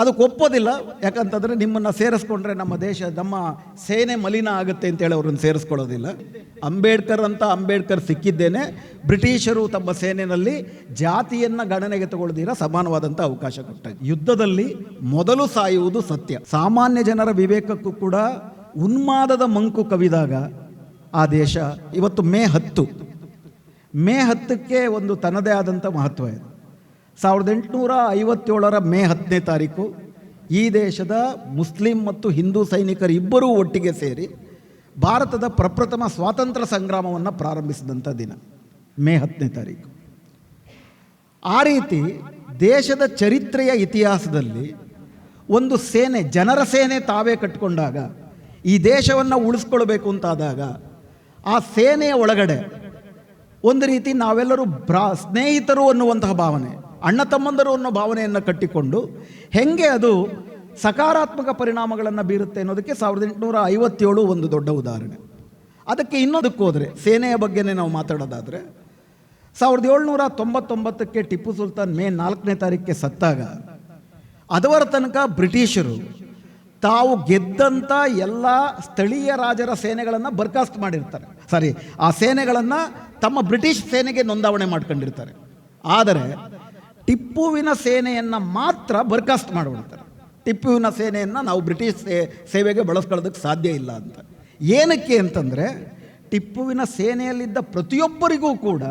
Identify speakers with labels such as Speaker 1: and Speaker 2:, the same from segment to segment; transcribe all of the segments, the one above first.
Speaker 1: ಅದಕ್ಕೆ ಒಪ್ಪೋದಿಲ್ಲ. ಯಾಕಂತಂದರೆ ನಿಮ್ಮನ್ನು ಸೇರಿಸ್ಕೊಂಡ್ರೆ ನಮ್ಮ ದೇಶ, ನಮ್ಮ ಸೇನೆ ಮಲಿನ ಆಗುತ್ತೆ ಅಂತೇಳಿ ಅವ್ರನ್ನ ಸೇರಿಸ್ಕೊಳ್ಳೋದಿಲ್ಲ. ಅಂಬೇಡ್ಕರ್ ಅಂತ ಅಂಬೇಡ್ಕರ್ ಸಿಕ್ಕಿದ್ದೇನೆ. ಬ್ರಿಟಿಷರು ತಮ್ಮ ಸೇನೆಯಲ್ಲಿ ಜಾತಿಯನ್ನು ಗಣನೆಗೆ ತಗೊಳ್ದಿರ ಸಮಾನವಾದಂಥ ಅವಕಾಶ ಕೊಟ್ಟ ಯುದ್ಧದಲ್ಲಿ ಮೊದಲು ಸಾಯುವುದು ಸತ್ಯ. ಸಾಮಾನ್ಯ ಜನರ ವಿವೇಕಕ್ಕೂ ಕೂಡ ಉನ್ಮಾದದ ಮಂಕು ಕವಿದಾಗ ಆ ದೇಶ ಇವತ್ತು ಮೇ ಹತ್ತು. ಮೇ ಹತ್ತಕ್ಕೆ ಒಂದು ತನ್ನದೇ ಆದಂಥ ಮಹತ್ವ ಇದೆ. ಸಾವಿರದ ಎಂಟುನೂರ ಐವತ್ತೇಳರ ಮೇ ಹತ್ತನೇ ತಾರೀಕು ಈ ದೇಶದ ಮುಸ್ಲಿಂ ಮತ್ತು ಹಿಂದೂ ಸೈನಿಕರು ಇಬ್ಬರೂ ಒಟ್ಟಿಗೆ ಸೇರಿ ಭಾರತದ ಪ್ರಪ್ರಥಮ ಸ್ವಾತಂತ್ರ್ಯ ಸಂಗ್ರಾಮವನ್ನು ಪ್ರಾರಂಭಿಸಿದಂಥ ದಿನ, ಮೇ ಹತ್ತನೇ ತಾರೀಕು. ಆ ರೀತಿ ದೇಶದ ಚರಿತ್ರೆಯ ಇತಿಹಾಸದಲ್ಲಿ ಒಂದು ಸೇನೆ, ಜನರ ಸೇನೆ ತಾವೇ ಕಟ್ಟಿಕೊಂಡಾಗ ಈ ದೇಶವನ್ನು ಉಳಿಸ್ಕೊಳ್ಬೇಕು ಅಂತಾದಾಗ, ಆ ಸೇನೆಯ ಒಳಗಡೆ ಒಂದು ರೀತಿ ನಾವೆಲ್ಲರೂ ಬ್ರಾ, ಸ್ನೇಹಿತರು ಅನ್ನುವಂತಹ ಭಾವನೆ ಅಣ್ಣ ತಮ್ಮಂದರು ಅನ್ನೋ ಭಾವನೆಯನ್ನು ಕಟ್ಟಿಕೊಂಡು ಹೆಂಗೆ ಅದು ಸಕಾರಾತ್ಮಕ ಪರಿಣಾಮಗಳನ್ನು ಬೀರುತ್ತೆ ಅನ್ನೋದಕ್ಕೆ ಸಾವಿರದ ಎಂಟುನೂರ ಐವತ್ತೇಳು ಒಂದು ದೊಡ್ಡ ಉದಾಹರಣೆ. ಅದಕ್ಕೆ ಇನ್ನೊಂದಕ್ಕೆ ಹೋದರೆ, ಸೇನೆಯ ಬಗ್ಗೆನೇ ನಾವು ಮಾತಾಡೋದಾದರೆ, ಸಾವಿರದ ಏಳ್ನೂರ ತೊಂಬತ್ತೊಂಬತ್ತಕ್ಕೆ ಟಿಪ್ಪು ಸುಲ್ತಾನ್ ಮೇ ನಾಲ್ಕನೇ ತಾರೀಕಿಗೆ ಸತ್ತಾಗ, ಅದವರ ತನಕ ಬ್ರಿಟಿಷರು ತಾವು ಗೆದ್ದಂಥ ಎಲ್ಲ ಸ್ಥಳೀಯ ರಾಜರ ಸೇನೆಗಳನ್ನು ಬರ್ಖಾಸ್ತ್ ಮಾಡಿರ್ತಾರೆ. ಸಾರಿ, ಆ ಸೇನೆಗಳನ್ನು ತಮ್ಮ ಬ್ರಿಟಿಷ್ ಸೇನೆಗೆ ನೋಂದಾವಣೆ ಮಾಡ್ಕೊಂಡಿರ್ತಾರೆ. ಆದರೆ ಟಿಪ್ಪುವಿನ ಸೇನೆಯನ್ನು ಮಾತ್ರ ಬರ್ಕಾಸ್ಟ್ ಮಾಡಿಬಿಡ್ತಾರೆ ಟಿಪ್ಪುವಿನ ಸೇನೆಯನ್ನು ನಾವು ಬ್ರಿಟಿಷ್ ಸೇ, ಸೇವೆಗೆ ಬಳಸ್ಕೊಳ್ಳೋದಕ್ಕೆ ಸಾಧ್ಯ ಇಲ್ಲ ಅಂತ. ಏನಕ್ಕೆ ಅಂತಂದರೆ, ಟಿಪ್ಪುವಿನ ಸೇನೆಯಲ್ಲಿದ್ದ ಪ್ರತಿಯೊಬ್ಬರಿಗೂ ಕೂಡ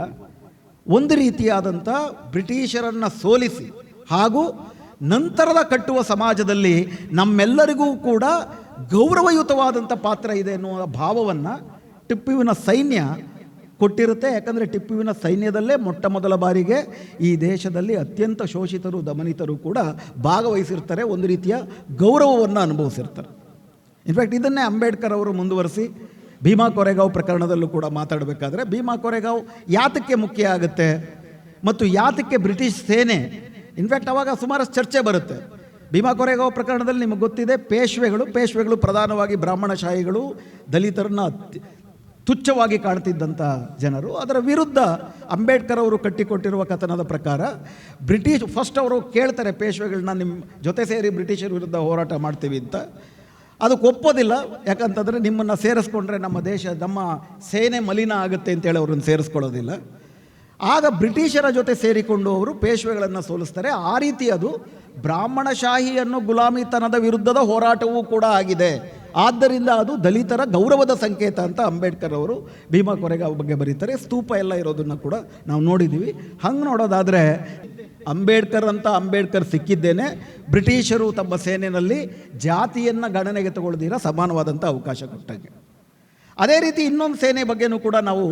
Speaker 1: ಒಂದು ರೀತಿಯಾದಂಥ ಬ್ರಿಟಿಷರನ್ನು ಸೋಲಿಸಿ ಹಾಗೂ ನಂತರದ ಕಟ್ಟುವ ಸಮಾಜದಲ್ಲಿ ನಮ್ಮೆಲ್ಲರಿಗೂ ಕೂಡ ಗೌರವಯುತವಾದಂಥ ಪಾತ್ರ ಇದೆ ಎನ್ನುವ ಭಾವವನ್ನು ಟಿಪ್ಪುವಿನ ಸೈನ್ಯ ಕೊಟ್ಟಿರುತ್ತೆ. ಯಾಕಂದರೆ ಟಿಪ್ಪುವಿನ ಸೈನ್ಯದಲ್ಲೇ ಮೊಟ್ಟ ಮೊದಲ ಬಾರಿಗೆ ಈ ದೇಶದಲ್ಲಿ ಅತ್ಯಂತ ಶೋಷಿತರು, ದಮನಿತರು ಕೂಡ ಭಾಗವಹಿಸಿರ್ತಾರೆ. ಒಂದು ರೀತಿಯ ಗೌರವವನ್ನು ಅನುಭವಿಸಿರ್ತಾರೆ. ಇನ್ಫ್ಯಾಕ್ಟ್ ಇದನ್ನೇ ಅಂಬೇಡ್ಕರ್ ಅವರು ಮುಂದುವರಿಸಿ ಭೀಮಾ ಕೊರೆಗಾವ್ ಪ್ರಕರಣದಲ್ಲೂ ಕೂಡ ಮಾತಾಡಬೇಕಾದ್ರೆ, ಭೀಮಾ ಕೊರೆಗಾವ್ ಯಾತಕ್ಕೆ ಮುಖ್ಯ ಆಗುತ್ತೆ ಮತ್ತು ಯಾತಕ್ಕೆ ಬ್ರಿಟಿಷ್ ಸೇನೆ ಇನ್ಫ್ಯಾಕ್ಟ್ ಅವಾಗ ಸುಮಾರು ಚರ್ಚೆ ಬರುತ್ತೆ. ಭೀಮಾ ಕೊರೆಗಾವ್ ಪ್ರಕರಣದಲ್ಲಿ ನಿಮಗೆ ಗೊತ್ತಿದೆ, ಪೇಶ್ವೆಗಳು ಪೇಶ್ವೆಗಳು ಪ್ರಧಾನವಾಗಿ ಬ್ರಾಹ್ಮಣಶಾಹಿಗಳು, ದಲಿತರನ್ನ ತುಚ್ಛವಾಗಿ ಕಾಣ್ತಿದ್ದಂಥ ಜನರು. ಅದರ ವಿರುದ್ಧ ಅಂಬೇಡ್ಕರ್ ಅವರು ಕಟ್ಟಿಕೊಟ್ಟಿರುವ ಕಥನದ ಪ್ರಕಾರ ಬ್ರಿಟಿಷ್ ಫಸ್ಟ್ ಅವರು ಕೇಳ್ತಾರೆ ಪೇಶ್ವೆಗಳನ್ನ ನಿಮ್ಮ ಜೊತೆ ಸೇರಿ ಬ್ರಿಟಿಷರ ವಿರುದ್ಧ ಹೋರಾಟ ಮಾಡ್ತೀವಿ ಅಂತ. ಅದಕ್ಕೆ ಒಪ್ಪೋದಿಲ್ಲ. ಯಾಕಂತಂದರೆ ನಿಮ್ಮನ್ನು ಸೇರಿಸ್ಕೊಂಡ್ರೆ ನಮ್ಮ ದೇಶ, ನಮ್ಮ ಸೇನೆ ಮಲಿನ ಆಗುತ್ತೆ ಅಂತೇಳಿ ಅವ್ರನ್ನ ಸೇರಿಸ್ಕೊಳ್ಳೋದಿಲ್ಲ. ಆಗ ಬ್ರಿಟಿಷರ ಜೊತೆ ಸೇರಿಕೊಂಡು ಅವರು ಪೇಶ್ವೆಗಳನ್ನು ಸೋಲಿಸ್ತಾರೆ. ಆ ರೀತಿ ಅದು ಬ್ರಾಹ್ಮಣಶಾಹಿಯನ್ನು ಗುಲಾಮಿತನದ ವಿರುದ್ಧದ ಹೋರಾಟವೂ ಕೂಡ ಆಗಿದೆ. ಆದ್ದರಿಂದ ಅದು ದಲಿತರ ಗೌರವದ ಸಂಕೇತ ಅಂತ ಅಂಬೇಡ್ಕರ್ ಅವರು ಭೀಮಾ ಕೊರೆಗಾವ್ ಬಗ್ಗೆ ಬರೀತಾರೆ. ಸ್ತೂಪ ಎಲ್ಲ ಇರೋದನ್ನು ಕೂಡ ನಾವು ನೋಡಿದ್ದೀವಿ ಹಂಗೆ ನೋಡೋದಾದರೆ ಅಂಬೇಡ್ಕರ್ ಅಂತ ಅಂಬೇಡ್ಕರ್ ಸಿಕ್ಕಿದ್ದೇನೆ. ಬ್ರಿಟಿಷರು ತಮ್ಮ ಸೇನೆಯಲ್ಲಿ ಜಾತಿಯನ್ನು ಗಣನೆಗೆ ತಗೊಳ್ದಿರ ಸಮಾನವಾದಂಥ ಅವಕಾಶ ಕೊಟ್ಟಂಗೆ. ಅದೇ ರೀತಿ ಇನ್ನೊಂದು ಸೇನೆ ಬಗ್ಗೆನೂ ಕೂಡ ನಾವು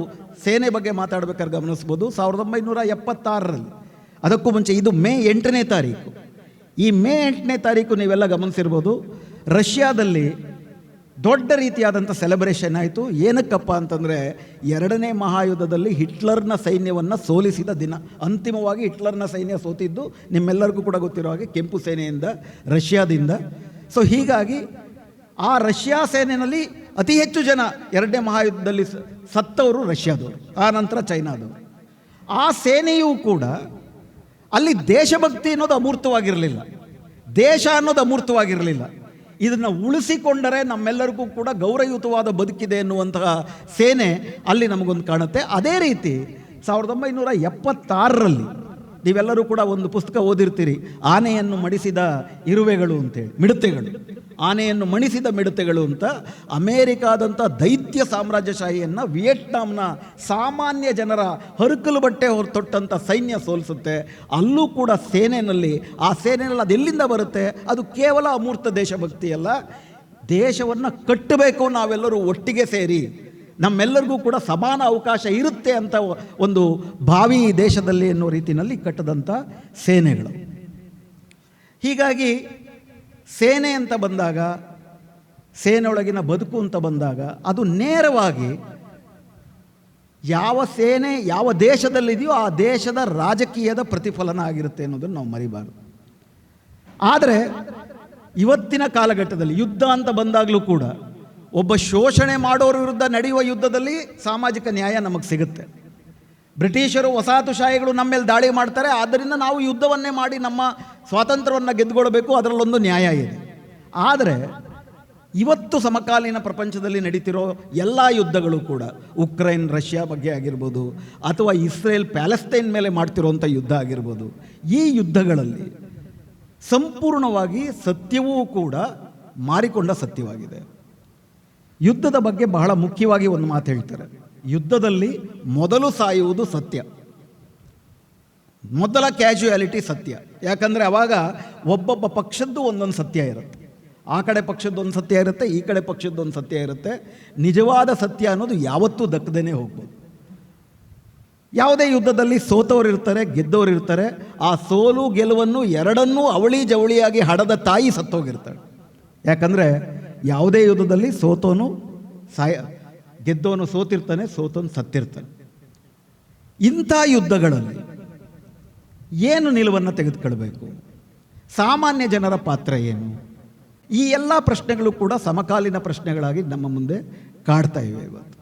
Speaker 1: ಸೇನೆ ಬಗ್ಗೆ ಮಾತಾಡಬೇಕಾದ್ರೆ ಗಮನಿಸ್ಬೋದು. ಸಾವಿರದ ಒಂಬೈನೂರ ಎಪ್ಪತ್ತಾರರಲ್ಲಿ, ಅದಕ್ಕೂ ಮುಂಚೆ ಇದು ಮೇ ಎಂಟನೇ ತಾರೀಕು. ಈ ಮೇ ಎಂಟನೇ ತಾರೀಕು ನೀವೆಲ್ಲ ಗಮನಿಸಿರ್ಬೋದು. ರಷ್ಯಾದಲ್ಲಿ ದೊಡ್ಡ ರೀತಿಯಾದಂಥ ಸೆಲೆಬ್ರೇಷನ್ ಆಯಿತು. ಏನಕ್ಕಪ್ಪ ಅಂತಂದರೆ ಎರಡನೇ ಮಹಾಯುದ್ಧದಲ್ಲಿ ಹಿಟ್ಲರ್ನ ಸೈನ್ಯವನ್ನು ಸೋಲಿಸಿದ ದಿನ. ಅಂತಿಮವಾಗಿ ಹಿಟ್ಲರ್ನ ಸೈನ್ಯ ಸೋತಿದ್ದು ನಿಮ್ಮೆಲ್ಲರಿಗೂ ಕೂಡ ಗೊತ್ತಿರೋ ಹಾಗೆ ಕೆಂಪು ಸೇನೆಯಿಂದ, ರಷ್ಯಾದಿಂದ. ಸೊ ಹೀಗಾಗಿ ಆ ರಷ್ಯಾ ಸೇನೆಯಲ್ಲಿ ಅತಿ ಹೆಚ್ಚು ಜನ ಎರಡನೇ ಮಹಾಯುದ್ಧದಲ್ಲಿ ಸತ್ತವರು ರಷ್ಯಾದವರು, ಆ ನಂತರ ಚೈನಾದವರು. ಆ ಸೇನೆಯೂ ಕೂಡ ಅಲ್ಲಿ ದೇಶಭಕ್ತಿ ಅನ್ನೋದು ಅಮೂರ್ತವಾಗಿರಲಿಲ್ಲ. ದೇಶ ಅನ್ನೋದು ಅಮೂರ್ತವಾಗಿರಲಿಲ್ಲ. ಇದನ್ನು ಉಳಿಸಿಕೊಂಡರೆ ನಮ್ಮೆಲ್ಲರಿಗೂ ಕೂಡ ಗೌರವಯುತವಾದ ಬದುಕಿದೆ ಎನ್ನುವಂತಹ ಸೇನೆ ಅಲ್ಲಿ ನಮಗೊಂದು ಕಾಣುತ್ತೆ. ಅದೇ ರೀತಿ ಸಾವಿರದ ಒಂಬೈನೂರ ಎಪ್ಪತ್ತಾರರಲ್ಲಿ ನೀವೆಲ್ಲರೂ ಕೂಡ ಒಂದು ಪುಸ್ತಕ ಓದಿರ್ತೀರಿ, ಆನೆಯನ್ನು ಮಡಿಸಿದ ಇರುವೆಗಳು ಅಂತೇಳಿ, ಮಿಡತೆಗಳು. ಆನೆಯನ್ನು ಮಣಿಸಿದ ಮಿಡತೆಗಳು ಅಂತ ಅಮೇರಿಕಾದಂಥ ದೈತ್ಯ ಸಾಮ್ರಾಜ್ಯಶಾಹಿಯನ್ನು ವಿಯೆಟ್ನಾಂನ ಸಾಮಾನ್ಯ ಜನರ ಹರುಕಲು ಬಟ್ಟೆ ಹೊರ ತೊಟ್ಟಂಥ ಸೈನ್ಯ ಸೋಲಿಸುತ್ತೆ. ಅಲ್ಲೂ ಕೂಡ ಸೇನೆಯಲ್ಲಿ ಆ ಸೇನೆಯಲ್ಲಿ ಅದೆಲ್ಲಿಂದ ಬರುತ್ತೆ? ಅದು ಕೇವಲ ಅಮೂರ್ತ ದೇಶಭಕ್ತಿಯಲ್ಲ ದೇಶವನ್ನು ಕಟ್ಟಬೇಕು ನಾವೆಲ್ಲರೂ ಒಟ್ಟಿಗೆ ಸೇರಿ. ನಮ್ಮೆಲ್ಲರಿಗೂ ಕೂಡ ಸಮಾನ ಅವಕಾಶ ಇರುತ್ತೆ ಅಂತ ಒಂದು ಭಾವಿ ದೇಶದಲ್ಲಿ ಅನ್ನೋ ರೀತಿಯಲ್ಲಿ ಕಟ್ಟದಂಥ ಸೇನೆಗಳು. ಹೀಗಾಗಿ ಸೇನೆ ಅಂತ ಬಂದಾಗ, ಸೇನೆಯೊಳಗಿನ ಬದುಕು ಅಂತ ಬಂದಾಗ, ಅದು ನೇರವಾಗಿ ಯಾವ ಸೇನೆ ಯಾವ ದೇಶದಲ್ಲಿದೆಯೋ ಆ ದೇಶದ ರಾಜಕೀಯದ ಪ್ರತಿಫಲನ ಆಗಿರುತ್ತೆ ಅನ್ನೋದನ್ನು ನಾವು ಮರಿಬಾರ್ದು. ಆದರೆ ಇವತ್ತಿನ ಕಾಲಘಟ್ಟದಲ್ಲಿ ಯುದ್ಧ ಅಂತ ಬಂದಾಗಲೂ ಕೂಡ ಒಬ್ಬ ಶೋಷಣೆ ಮಾಡೋರ ವಿರುದ್ಧ ನಡೆಯುವ ಯುದ್ಧದಲ್ಲಿ ಸಾಮಾಜಿಕ ನ್ಯಾಯ ನಮಗೆ ಸಿಗುತ್ತೆ. ಬ್ರಿಟಿಷರು ವಸಾಹತುಶಾಹಿಗಳು ನಮ್ಮ ಮೇಲೆ ದಾಳಿ ಮಾಡ್ತಾರೆ, ಆದ್ದರಿಂದ ನಾವು ಯುದ್ಧವನ್ನೇ ಮಾಡಿ ನಮ್ಮ ಸ್ವಾತಂತ್ರ್ಯವನ್ನು ಗೆದ್ದುಕೊಳ್ಬೇಕು, ಅದರಲ್ಲೊಂದು ನ್ಯಾಯ ಇದೆ. ಆದರೆ, ಇವತ್ತು ಸಮಕಾಲೀನ ಪ್ರಪಂಚದಲ್ಲಿ ನಡೀತಿರೋ ಎಲ್ಲ ಯುದ್ಧಗಳು ಕೂಡ ಉಕ್ರೈನ್, ರಷ್ಯಾ ಬಗ್ಗೆ ಆಗಿರ್ಬೋದು, ಅಥವಾ ಇಸ್ರೇಲ್, ಪ್ಯಾಲೆಸ್ತೈನ್ ಮೇಲೆ ಮಾಡ್ತಿರೋಂಥ ಯುದ್ಧ ಆಗಿರ್ಬೋದು, ಈ ಯುದ್ಧಗಳಲ್ಲಿ ಸಂಪೂರ್ಣವಾಗಿ ಸತ್ಯವೂ ಕೂಡ ಮಾರಿಕೊಂಡ ಸತ್ಯವಾಗಿದೆ. ಯುದ್ಧದ ಬಗ್ಗೆ ಬಹಳ ಮುಖ್ಯವಾಗಿ ಒಂದು ಮಾತು ಹೇಳ್ತಾರೆ. ಯುದ್ಧದಲ್ಲಿ ಮೊದಲು ಸಾಯುವುದು ಸತ್ಯ. ಮೊದಲ ಕ್ಯಾಶುಯಾಲಿಟಿ ಸತ್ಯ. ಯಾಕಂದರೆ ಅವಾಗ ಒಬ್ಬೊಬ್ಬ ಪಕ್ಷದ್ದು ಒಂದೊಂದು ಸತ್ಯ ಇರುತ್ತೆ. ಆ ಕಡೆ ಪಕ್ಷದ್ದು ಒಂದು ಸತ್ಯ ಇರುತ್ತೆ, ಈ ಕಡೆ ಪಕ್ಷದ್ದು ಒಂದು ಸತ್ಯ ಇರುತ್ತೆ. ನಿಜವಾದ ಸತ್ಯ ಅನ್ನೋದು ಯಾವತ್ತೂ ದಕ್ಕದೇನೆ ಹೋಗ್ಬೋದು. ಯಾವುದೇ ಯುದ್ಧದಲ್ಲಿ ಸೋತವರು ಇರ್ತಾರೆ, ಗೆದ್ದವರು ಇರ್ತಾರೆ, ಆ ಸೋಲು ಗೆಲುವನ್ನು ಎರಡನ್ನೂ ಅವಳಿ ಜವಳಿಯಾಗಿ ಹಡದ ತಾಯಿ ಸತ್ತೋಗಿರ್ತಾಳೆ. ಯಾಕಂದರೆ ಯಾವುದೇ ಯುದ್ಧದಲ್ಲಿ ಸೋತೋನು ಸಾಯ, ಗೆದ್ದೋನು ಸೋತಿರ್ತಾನೆ, ಸೋತೋನು ಸತ್ತಿರ್ತಾನೆ. ಇಂಥ ಯುದ್ಧಗಳಲ್ಲಿ ಏನು ನಿಲುವನ್ನು ತೆಗೆದುಕೊಳ್ಬೇಕು? ಸಾಮಾನ್ಯ ಜನರ ಪಾತ್ರ ಏನು? ಈ ಎಲ್ಲ ಪ್ರಶ್ನೆಗಳು ಕೂಡ ಸಮಕಾಲೀನ ಪ್ರಶ್ನೆಗಳಾಗಿ ನಮ್ಮ ಮುಂದೆ ಕಾಡ್ತಾ ಇವೆ ಇವತ್ತು.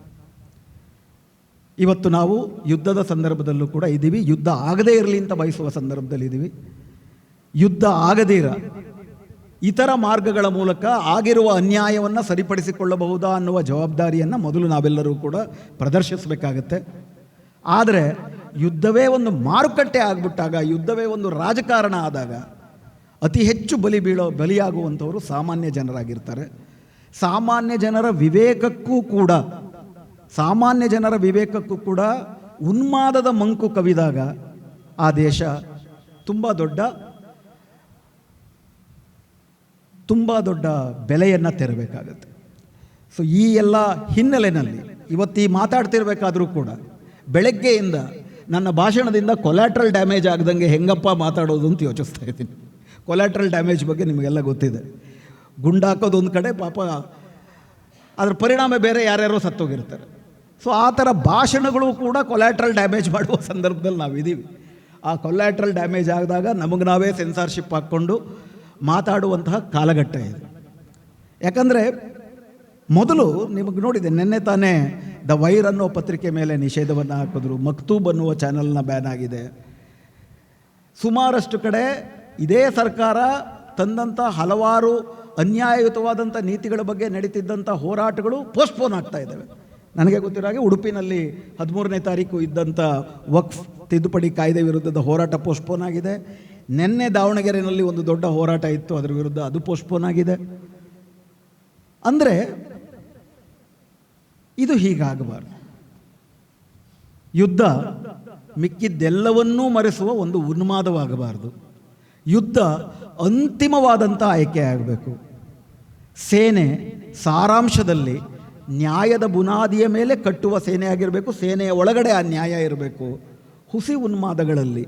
Speaker 1: ಇವತ್ತು ನಾವು ಯುದ್ಧದ ಸಂದರ್ಭದಲ್ಲೂ ಕೂಡ ಇದ್ದೀವಿ. ಯುದ್ಧ ಆಗದೇ ಇರಲಿ ಅಂತ ಬಯಸುವ ಸಂದರ್ಭದಲ್ಲಿ ಇದ್ದೀವಿ. ಯುದ್ಧ ಆಗದಿರ ಇತರ ಮಾರ್ಗಗಳ ಮೂಲಕ ಆಗಿರುವ ಅನ್ಯಾಯವನ್ನು ಸರಿಪಡಿಸಿಕೊಳ್ಳಬಹುದಾ ಅನ್ನುವ ಜವಾಬ್ದಾರಿಯನ್ನು ಮೊದಲು ನಾವೆಲ್ಲರೂ ಕೂಡ ಪ್ರದರ್ಶಿಸಬೇಕಾಗತ್ತೆ. ಆದರೆ ಯುದ್ಧವೇ ಒಂದು ಮಾರುಕಟ್ಟೆ ಆಗಿಬಿಟ್ಟಾಗ, ಯುದ್ಧವೇ ಒಂದು ರಾಜಕಾರಣ ಆದಾಗ ಅತಿ ಹೆಚ್ಚು ಬಲಿ ಬೀಳೋ, ಬಲಿಯಾಗುವಂಥವರು ಸಾಮಾನ್ಯ ಜನರಾಗಿರ್ತಾರೆ. ಸಾಮಾನ್ಯ ಜನರ ವಿವೇಕಕ್ಕೂ ಕೂಡ, ಸಾಮಾನ್ಯ ಜನರ ವಿವೇಕಕ್ಕೂ ಕೂಡ ಉನ್ಮಾದದ ಮಂಕು ಕವಿದಾಗ ಆ ದೇಶ ತುಂಬ ದೊಡ್ಡ ತುಂಬ ದೊಡ್ಡ ಬೆಲೆಯನ್ನು ತೆರಬೇಕಾಗತ್ತೆ. ಸೊ ಈ ಎಲ್ಲ ಹಿನ್ನೆಲೆಯಲ್ಲಿ ಇವತ್ತು ಈ ಮಾತಾಡ್ತಿರ್ಬೇಕಾದರೂ ಕೂಡ ಬೆಳಗ್ಗೆಯಿಂದ ನನ್ನ ಭಾಷಣದಿಂದ ಕೊಲ್ಯಾಟ್ರಲ್ ಡ್ಯಾಮೇಜ್ ಆಗದಂಗೆ ಹೆಂಗಪ್ಪ ಮಾತಾಡೋದು ಅಂತ ಯೋಚಿಸ್ತಾ ಇದ್ದೀನಿ. ಕೊಲ್ಯಾಟ್ರಲ್ ಡ್ಯಾಮೇಜ್ ಬಗ್ಗೆ ನಿಮಗೆಲ್ಲ ಗೊತ್ತಿದೆ. ಗುಂಡಾಕೋದು ಒಂದು ಕಡೆ ಪಾಪ ಅದ್ರ ಪರಿಣಾಮ ಬೇರೆ ಯಾರ್ಯಾರೋ ಸತ್ತೋಗಿರ್ತಾರೆ. ಸೊ ಆ ಥರ ಭಾಷಣಗಳು ಕೂಡ ಕೊಲ್ಯಾಟ್ರಲ್ ಡ್ಯಾಮೇಜ್ ಮಾಡುವ ಸಂದರ್ಭದಲ್ಲಿ ನಾವಿದ್ದೀವಿ. ಆ ಕೊಲ್ಯಾಟ್ರಲ್ ಡ್ಯಾಮೇಜ್ ಆದಾಗ ನಮಗೆ ನಾವೇ ಸೆನ್ಸಾರ್ಶಿಪ್ ಹಾಕ್ಕೊಂಡು ಮಾತಾಡುವಂತಹ ಕಾಲಘಟ್ಟ ಇದೆ. ಯಾಕಂದರೆ ಮೊದಲು ನಿಮಗೆ ನೋಡಿದೆ ನಿನ್ನೆ ತಾನೇ ದ ವೈರ್ ಅನ್ನೋ ಪತ್ರಿಕೆ ಮೇಲೆ ನಿಷೇಧವನ್ನು ಹಾಕಿದ್ರು. ಮಕ್ತೂಬ್ ಅನ್ನುವ ಚಾನಲ್ನ ಬ್ಯಾನ್ ಆಗಿದೆ. ಸುಮಾರಷ್ಟು ಕಡೆ ಇದೇ ಸರ್ಕಾರ ತಂದಂಥ ಹಲವಾರು ಅನ್ಯಾಯಯುತವಾದಂಥ ನೀತಿಗಳ ಬಗ್ಗೆ ನಡೀತಿದ್ದಂಥ ಹೋರಾಟಗಳು ಪೋಸ್ಟ್ಪೋನ್ ಆಗ್ತಾ ಇದ್ದಾವೆ. ನನಗೆ ಗೊತ್ತಿರೋ ಹಾಗೆ ಉಡುಪಿನಲ್ಲಿ ಹದಿಮೂರನೇ ತಾರೀಕು ಇದ್ದಂಥ ವಕ್ಫ್ ತಿದ್ದುಪಡಿ ಕಾಯ್ದೆ ವಿರುದ್ಧದ ಹೋರಾಟ ಪೋಸ್ಟ್ಪೋನ್ ಆಗಿದೆ. ನಿನ್ನೆ ದಾವಣಗೆರೆಯಲ್ಲಿ ಒಂದು ದೊಡ್ಡ ಹೋರಾಟ ಇತ್ತು, ಅದರ ವಿರುದ್ಧ ಅದು ಪೋಸ್ಟ್ಪೋನ್ ಆಗಿದೆ. ಅಂದರೆ ಇದು ಹೀಗಾಗಬಾರದು. ಯುದ್ಧ ಮಿಕ್ಕಿದ್ದೆಲ್ಲವನ್ನೂ ಮರೆಸುವ ಒಂದು ಉನ್ಮಾದವಾಗಬಾರದು. ಯುದ್ಧ ಅಂತಿಮವಾದಂಥ ಆಯ್ಕೆ ಆಗಬೇಕು. ಸೇನೆ ಸಾರಾಂಶದಲ್ಲಿ ನ್ಯಾಯದ ಬುನಾದಿಯ ಮೇಲೆ ಕಟ್ಟುವ ಸೇನೆಯಾಗಿರಬೇಕು ಸೇನೆಯ ಒಳಗಡೆ ಆ ನ್ಯಾಯ ಇರಬೇಕು. ಹುಸಿ ಉನ್ಮಾದಗಳಲ್ಲಿ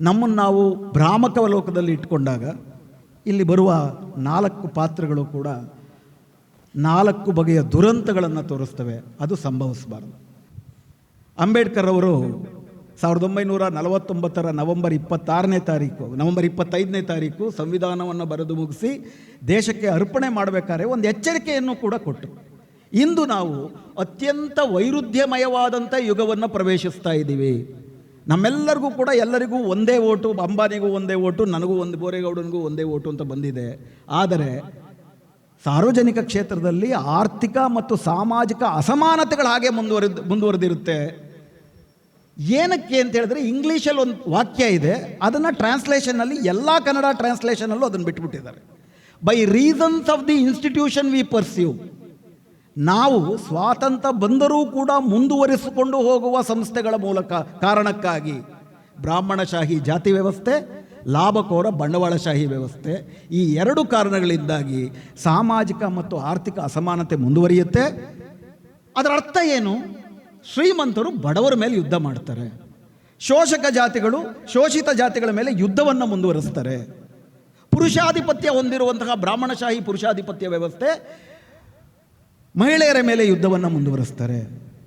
Speaker 1: ನಮ್ಮನ್ನು ನಾವು ಭ್ರಾಮಕ ಲೋಕದಲ್ಲಿ ಇಟ್ಕೊಂಡಾಗ, ಇಲ್ಲಿ ಬರುವ ನಾಲ್ಕು ಪಾತ್ರಗಳು ಕೂಡ ನಾಲ್ಕು ಬಗೆಯ ದುರಂತಗಳನ್ನು ತೋರಿಸ್ತವೆ. ಅದು ಸಂಭವಿಸಬಾರದು. ಅಂಬೇಡ್ಕರ್ ಅವರು ಸಾವಿರದ ಒಂಬೈನೂರ ನಲವತ್ತೊಂಬತ್ತರ ನವೆಂಬರ್ ಇಪ್ಪತ್ತಾರನೇ ತಾರೀಕು, ನವೆಂಬರ್ ಇಪ್ಪತ್ತೈದನೇ ತಾರೀಕು ಸಂವಿಧಾನವನ್ನು ಬರೆದು ಮುಗಿಸಿ ದೇಶಕ್ಕೆ ಅರ್ಪಣೆ ಮಾಡಬೇಕಾದ್ರೆ ಒಂದು ಎಚ್ಚರಿಕೆಯನ್ನು ಕೂಡ ಕೊಟ್ಟರು. ಇಂದು ನಾವು ಅತ್ಯಂತ ವೈರುಧ್ಯಮಯವಾದಂಥ ಯುಗವನ್ನು ಪ್ರವೇಶಿಸ್ತಾ ಇದ್ದೀವಿ. ನಮ್ಮೆಲ್ಲರಿಗೂ ಕೂಡ ಎಲ್ಲರಿಗೂ ಒಂದೇ ಓಟು, ಅಂಬಾನಿಗೂ ಒಂದೇ ಓಟು, ನನಗೂ ಒಂದು ಬೋರೇಗೌಡನಿಗೂ ಒಂದೇ ಓಟು ಅಂತ ಬಂದಿದೆ. ಆದರೆ ಸಾರ್ವಜನಿಕ ಕ್ಷೇತ್ರದಲ್ಲಿ ಆರ್ಥಿಕ ಮತ್ತು ಸಾಮಾಜಿಕ ಅಸಮಾನತೆಗಳು ಹಾಗೆ ಮುಂದುವರೆದು, ಮುಂದುವರೆದಿರುತ್ತೆ. ಏನಕ್ಕೆ ಅಂತ ಹೇಳಿದ್ರೆ ಇಂಗ್ಲೀಷಲ್ಲಿ ಒಂದು ವಾಕ್ಯ ಇದೆ, ಅದನ್ನು ಟ್ರಾನ್ಸ್ಲೇಷನ್ನಲ್ಲಿ, ಎಲ್ಲ ಕನ್ನಡ ಟ್ರಾನ್ಸ್ಲೇಷನಲ್ಲೂ ಅದನ್ನು ಬಿಟ್ಬಿಟ್ಟಿದ್ದಾರೆ. By reasons of the institution we pursue, ನಾವು ಸ್ವಾತಂತ್ರ್ಯ ಬಂದರೂ ಕೂಡ ಮುಂದುವರಿಸಿಕೊಂಡು ಹೋಗುವ ಸಂಸ್ಥೆಗಳ ಮೂಲಕ ಕಾರಣಕ್ಕಾಗಿ ಬ್ರಾಹ್ಮಣಶಾಹಿ ಜಾತಿ ವ್ಯವಸ್ಥೆ ಲಾಭಕೋರ ಬಂಡವಾಳಶಾಹಿ ವ್ಯವಸ್ಥೆ ಈ ಎರಡು ಕಾರಣಗಳಿಂದಾಗಿ ಸಾಮಾಜಿಕ ಮತ್ತು ಆರ್ಥಿಕ ಅಸಮಾನತೆ ಮುಂದುವರಿಯುತ್ತೆ. ಅದರ ಅರ್ಥ ಏನು? ಶ್ರೀಮಂತರು ಬಡವರ ಮೇಲೆ ಯುದ್ಧ ಮಾಡ್ತಾರೆ. ಶೋಷಕ ಜಾತಿಗಳು ಶೋಷಿತ ಜಾತಿಗಳ ಮೇಲೆ ಯುದ್ಧವನ್ನು ಮುಂದುವರಿಸ್ತಾರೆ. ಪುರುಷಾಧಿಪತ್ಯ ಹೊಂದಿರುವಂತಹ ಬ್ರಾಹ್ಮಣಶಾಹಿ ಪುರುಷಾಧಿಪತ್ಯ ವ್ಯವಸ್ಥೆ ಮಹಿಳೆಯರ ಮೇಲೆ ಯುದ್ಧವನ್ನು ಮುಂದುವರಿಸ್ತಾರೆ.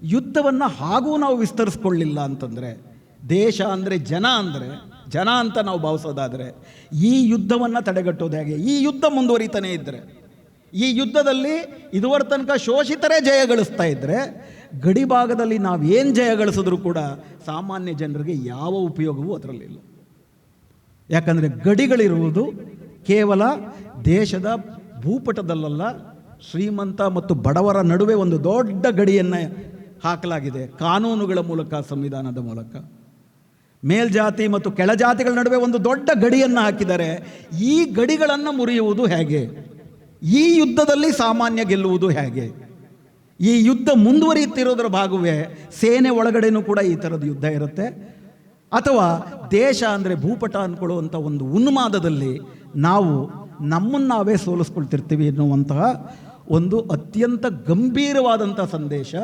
Speaker 1: ಯುದ್ಧವನ್ನು ಹಾಗೂ ನಾವು ವಿಸ್ತರಿಸ್ಕೊಳ್ಳಿಲ್ಲ ಅಂತಂದರೆ ದೇಶ ಅಂದರೆ ಜನ ಅಂದರೆ ಜನ ಅಂತ ನಾವು ಭಾವಿಸೋದಾದರೆ ಈ ಯುದ್ಧವನ್ನು ತಡೆಗಟ್ಟೋದು ಹೇಗೆ? ಈ ಯುದ್ಧ ಮುಂದುವರಿತಾನೇ ಇದ್ದರೆ ಈ ಯುದ್ಧದಲ್ಲಿ ಇದುವರೆ ತನಕ ಶೋಷಿತರೇ ಜಯ ಗಳಿಸ್ತಾ ಇದ್ದರೆ ಗಡಿ ಭಾಗದಲ್ಲಿ ನಾವು ಏನು ಜಯ ಕೂಡ ಸಾಮಾನ್ಯ ಜನರಿಗೆ ಯಾವ ಉಪಯೋಗವೂ ಅದರಲ್ಲಿಲ್ಲ ಯಾಕಂದರೆ ಗಡಿಗಳಿರುವುದು ಕೇವಲ ದೇಶದ ಭೂಪಟದಲ್ಲಲ್ಲ, ಶ್ರೀಮಂತ ಮತ್ತು ಬಡವರ ನಡುವೆ ಒಂದು ದೊಡ್ಡ ಗಡಿಯನ್ನು ಹಾಕಲಾಗಿದೆ, ಕಾನೂನುಗಳ ಮೂಲಕ, ಸಂವಿಧಾನದ ಮೂಲಕ. ಮೇಲ್ಜಾತಿ ಮತ್ತು ಕೆಳಜಾತಿಗಳ ನಡುವೆ ಒಂದು ದೊಡ್ಡ ಗಡಿಯನ್ನು ಹಾಕಿದ್ದಾರೆ ಈ ಗಡಿಗಳನ್ನು ಮುರಿಯುವುದು ಹೇಗೆ? ಈ ಯುದ್ಧದಲ್ಲಿ ಸಾಮಾನ್ಯ ಗೆಲ್ಲುವುದು ಹೇಗೆ? ಈ ಯುದ್ಧ ಮುಂದುವರಿಯುತ್ತಿರೋದರ ಭಾಗವೇ ಸೇನೆ ಒಳಗಡೆನೂ ಕೂಡ ಈ ಥರದ ಯುದ್ಧ ಇರುತ್ತೆ. ಅಥವಾ ದೇಶ ಅಂದರೆ ಭೂಪಟ ಅಂದ್ಕೊಳ್ಳುವಂಥ ಒಂದು ಉನ್ಮಾದದಲ್ಲಿ ನಾವು ನಮ್ಮನ್ನು ನಾವೇ ಸೋಲಿಸ್ಕೊಳ್ತಿರ್ತೀವಿ ಎನ್ನುವಂತಹ ಒಂದು ಅತ್ಯಂತ ಗಂಭೀರವಾದಂಥ ಸಂದೇಶ,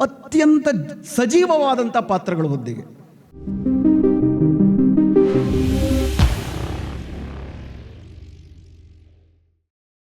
Speaker 1: ಅತ್ಯಂತ ಸಜೀವವಾದಂಥ ಪಾತ್ರಗಳ Thank you.